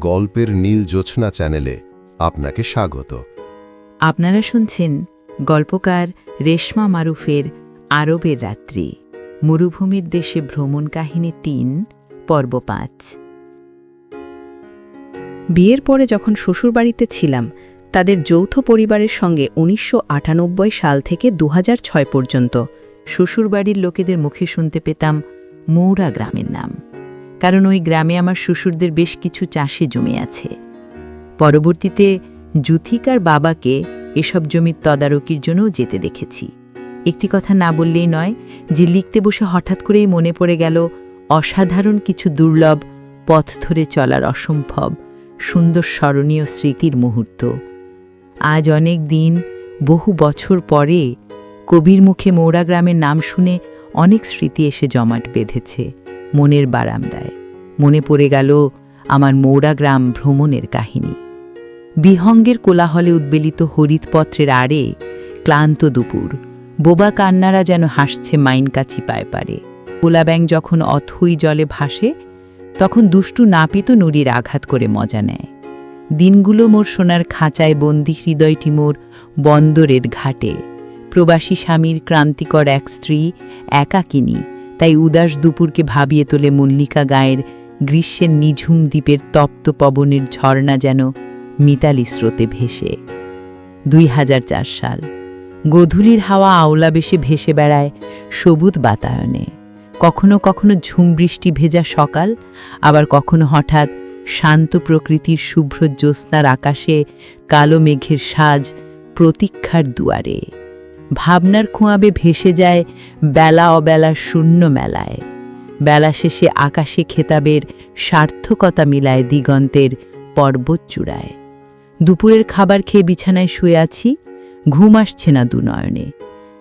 গল্পের নীল জোছনা চ্যানেলে আপনাকে স্বাগত। আপনারা শুনছেন গল্পকার রেশমা মারুফের আরবের রাত্রি, মরুভূমির দেশে ভ্রমণ কাহিনী তিন, পর্ব পাঁচ। বিয়ের পরে যখন শ্বশুরবাড়িতে ছিলাম, তাদের যৌথ পরিবারের সঙ্গে উনিশশো আটানব্বই সাল থেকে দু হাজার ছয় পর্যন্ত শ্বশুরবাড়ির লোকেদের মুখে শুনতে পেতাম মৌরা গ্রামের নাম। কারণ ওই গ্রামে আমার শ্বশুরদের বেশ কিছু চাষে জমি আছে। পরবর্তীতে জুথিকার বাবাকে এসব জমির তদারকির জন্যও যেতে দেখেছি। একটি কথা না বললেই নয় যে লিখতে বসে হঠাৎ করেই মনে পড়ে গেল, অসাধারণ কিছু দুর্লভ, পথ ধরে চলার অসম্ভব, সুন্দর স্মরণীয় স্মৃতির মুহূর্ত। আজ অনেক দিন, বহু বছর পরে কবির মুখে মৌরা গ্রামের নাম শুনে অনেক স্মৃতি এসে জমাট বেঁধেছে। মনের বারান্দায়। মনে পড়ে গেল আমার মৌরা গ্রাম ভ্রমণের কাহিনী। বিহঙ্গের কোলাহলে উদ্বেলিত হরিৎপত্রের আড়ে ক্লান্ত দুপুর। বোবা কান্নারা যেন হাসছে মাইনকাছি পায় পারে কোলাব্যাং যখন অথই জলে ভাসে, তখন দুষ্টু নাপিত নুড়ির আঘাত করে মজা নেয়। দিনগুলো মোর সোনার খাঁচায় বন্দি হৃদয়টি মোর বন্দরের ঘাটে। প্রবাসী স্বামীর ক্রান্তিকর এক স্ত্রী, একাকিনী তাই উদাস দুপুরকে ভাবিয়ে তোলে মল্লিকা গায়ের গ্রীষ্মের নিঝুম দ্বীপের তপ্ত পবনের ঝর্ণা যেন মিতালি স্রোতে ভেসে। দুই হাজার চার সাল। গধূলির হাওয়া আওলা বেশে ভেসে বেড়ায় সবুজ বাতায়নে। কখনো কখনো ঝুম বৃষ্টি ভেজা সকাল, আবার কখনো হঠাৎ শান্ত প্রকৃতির শুভ্র জ্যোৎস্নার আকাশে কালো মেঘের সাজ প্রতীক্ষার দুয়ারে। ভাবনার খুঁয়াবে ভেসে যায় বেলা অবেলা শূন্য মেলায়। বেলা শেষে আকাশে খেতাবের সার্থকতা মিলায় দিগন্তের পর্বত চূড়ায়। দুপুরের খাবার খেয়ে বিছানায় শুয়ে আছি, ঘুম আসছে না দুনয়নে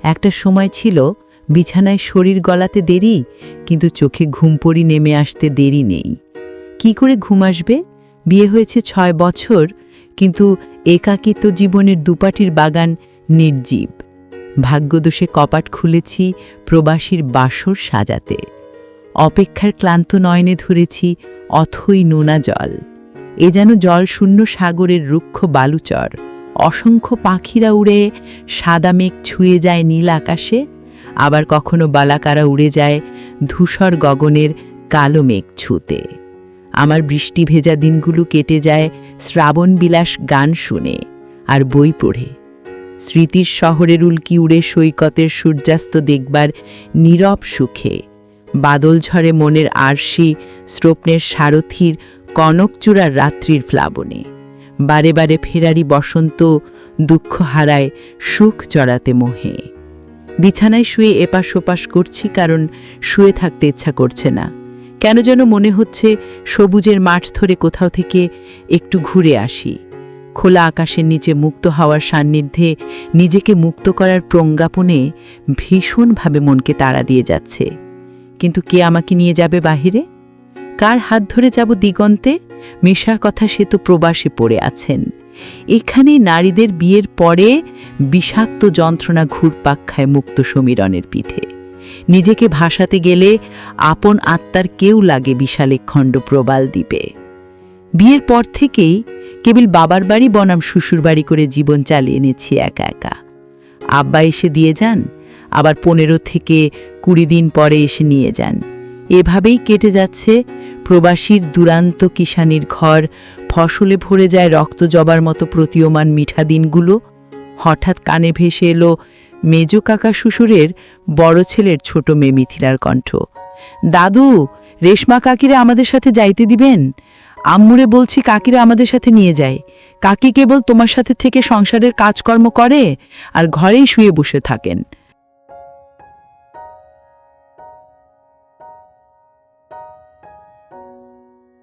একটা সময় ছিল, বিছানায় শরীর গলাতে দেরি, কিন্তু চোখে ঘুমপড়ি নেমে আসতে দেরি নেই। কি করে ঘুম আসবে? বিয়ে হয়েছে ছয় বছর, কিন্তু একাকিত্ব জীবনের দুপাটির বাগান নির্জীব। ভাগ্যদোষে কপাট খুলেছি, প্রবাসীর বাসর সাজাতে। অপেক্ষার ক্লান্ত নয়নে ধরেছি, অথই নোনা জল। এ যেন জল শূন্য সাগরের রুক্ষ বালুচর। অসংখ্য পাখিরা উড়ে, সাদা মেঘ ছুঁয়ে যায় নীল আকাশে। আবার কখনো বালাকারা উড়ে যায় ধূসর গগনের কালো মেঘ ছুঁতে। আমার বৃষ্টি ভেজা দিনগুলো কেটে যায় শ্রাবণ বিলাস গান শুনে আর বই পড়ে। স্মৃতির শহরের উল্কি উড়ে সৈকতের সূর্যাস্ত দেখবার নীরব সুখে। বাদল ঝরে মনের আরশি স্রোপ্নের সারথির কনকচূড়ার রাত্রির প্লাবনে। বারে বারে ফেরারি বসন্ত দুঃখ হারায় সুখ চড়াতে মোহে। বিছানায় শুয়ে এপাশ ওপাশ করছি কারণ শুয়ে থাকতে ইচ্ছা করছে না। কেন যেন মনে হচ্ছে সবুজের মাঠ ধরে কোথাও থেকে একটু ঘুরে আসি। খোলা আকাশের নিচে মুক্ত হওয়ার সান্নিধ্যে নিজেকে মুক্ত করার প্রজ্ঞাপনে ভীষণভাবে মনকে তাড়া দিয়ে যাচ্ছে। কিন্তু কে আমাকে নিয়ে যাবে বাহিরে? কার হাত ধরে যাব দিগন্তে? মেশার কথা সে তো প্রবাসে পড়ে আছেন। এখানে নারীদের বিয়ের পরে বিষাক্ত যন্ত্রণা ঘুরপাক খায় মুক্ত সমীরণের পিঠে। নিজেকে ভাসাতে গেলে আপন আত্মার কেউ লাগে বিশালে খণ্ড প্রবাল দ্বীপে। বিয়ের পর থেকেই কেবল বাবার বাড়ি, বনাম শ্বশুর বাড়ি করে জীবন চালিয়ে নিচ্ছি একা একা। আব্বা এসে দিয়ে যান, আবার পনেরো থেকে কুড়ি দিন পরে এসে নিয়ে যান। এভাবেই কেটে যাচ্ছে প্রবাসীর দুরান্ত কিষানির ঘর, ফসলে ভরে যায় রক্ত জবার মতো প্রতীয়মান মিঠা দিনগুলো। হঠাৎ কানে ভেসে এলো মেজ কাকা শ্বশুরের বড় ছেলের ছোট মেয়ে মিথিলার কণ্ঠ। দাদু, রেশমা কাকিরা আমাদের সাথে যাইতে দিবেন? আম্মুরে বলছি কাকিরা আমাদের সাথে নিয়ে যায়। কাকি কেবল তোমার সাথে থেকে সংসারের কাজকর্ম করে আর ঘরেই শুয়ে বসে থাকেন।